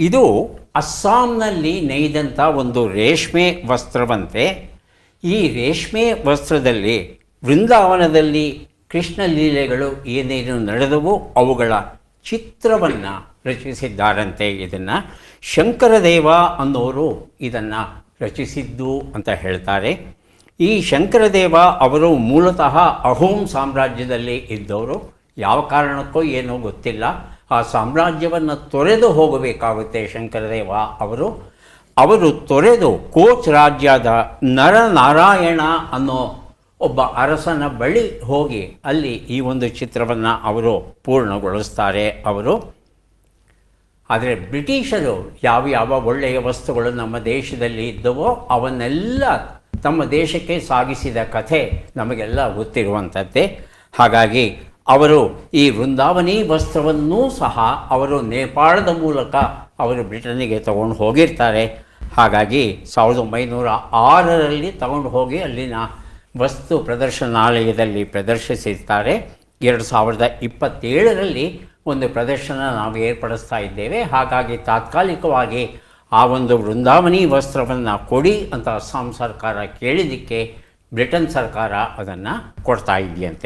ಇದು ಅಸ್ಸಾಂನಲ್ಲಿ ನೇಯ್ದಂಥ ಒಂದು ರೇಷ್ಮೆ ವಸ್ತ್ರವಂತೆ. ಈ ರೇಷ್ಮೆ ವಸ್ತ್ರದಲ್ಲಿ ವೃಂದಾವನದಲ್ಲಿ ಕೃಷ್ಣ ಲೀಲೆಗಳು ಏನೇನು ನಡೆದವು ಅವುಗಳ ಚಿತ್ರವನ್ನು ರಚಿಸಿದ್ದಾರಂತೆ ಇದನ್ನು. ಶಂಕರದೇವ ಅನ್ನೋರು ಇದನ್ನು ರಚಿಸಿದ್ದು ಅಂತ ಹೇಳ್ತಾರೆ. ಈ ಶಂಕರದೇವ ಅವರು ಮೂಲತಃ ಅಹೋಂ ಸಾಮ್ರಾಜ್ಯದಲ್ಲಿ ಇದ್ದವರು. ಯಾವ ಕಾರಣಕ್ಕೋ ಏನೋ ಗೊತ್ತಿಲ್ಲ. ಆ ಸಾಮ್ರಾಜ್ಯವನ್ನು ತೊರೆದು ಹೋಗಬೇಕಾಗುತ್ತೆ ಶಂಕರದೇವ ಅವರು. ಅವರು ತೊರೆದು ಕೋಚ್ ರಾಜ್ಯದ ನರನಾರಾಯಣ ಅನ್ನೋ ಒಬ್ಬ ಅರಸನ ಬಳಿ ಹೋಗಿ ಅಲ್ಲಿ ಈ ಒಂದು ಚಿತ್ರವನ್ನು ಅವರು ಪೂರ್ಣಗೊಳಿಸ್ತಾರೆ ಅವರು. ಆದರೆ ಬ್ರಿಟಿಷರು ಯಾವ ಯಾವ ಒಳ್ಳೆಯ ವಸ್ತುಗಳು ನಮ್ಮ ದೇಶದಲ್ಲಿ ಇದ್ದವೋ ಅವನ್ನೆಲ್ಲ ತಮ್ಮ ದೇಶಕ್ಕೆ ಸಾಗಿಸಿದ ಕಥೆ ನಮಗೆಲ್ಲ ಗೊತ್ತಿರುವಂಥದ್ದೇ ಹಾಗಾಗಿ ಅವರು ಈ ವೃಂದಾವನಿ ವಸ್ತ್ರವನ್ನೂ ಸಹ ಅವರು ನೇಪಾಳದ ಮೂಲಕ ಅವರು ಬ್ರಿಟನ್ನಿಗೆ ತಗೊಂಡು ಹೋಗಿರ್ತಾರೆ. ಹಾಗಾಗಿ ಸಾವಿರದ ಒಂಬೈನೂರ ಆರರಲ್ಲಿ ತಗೊಂಡು ಹೋಗಿ ಅಲ್ಲಿನ ವಸ್ತು ಪ್ರದರ್ಶನಾಲಯದಲ್ಲಿ ಪ್ರದರ್ಶಿಸಿರ್ತಾರೆ. ಎರಡು ಸಾವಿರದ ಇಪ್ಪತ್ತೇಳರಲ್ಲಿ ಒಂದು ಪ್ರದರ್ಶನ ನಾವು ಏರ್ಪಡಿಸ್ತಾ ಇದ್ದೇವೆ. ಹಾಗಾಗಿ ತಾತ್ಕಾಲಿಕವಾಗಿ ಆ ಒಂದು ವೃಂದಾವನಿ ವಸ್ತ್ರವನ್ನು ಕೊಡಿ ಅಂತ ಅಸ್ಸಾಂ ಸರ್ಕಾರ ಕೇಳಿದ್ದಕ್ಕೆ ಬ್ರಿಟನ್ ಸರ್ಕಾರ ಅದನ್ನು ಕೊಡ್ತಾ ಇದೆಯಂತೆ.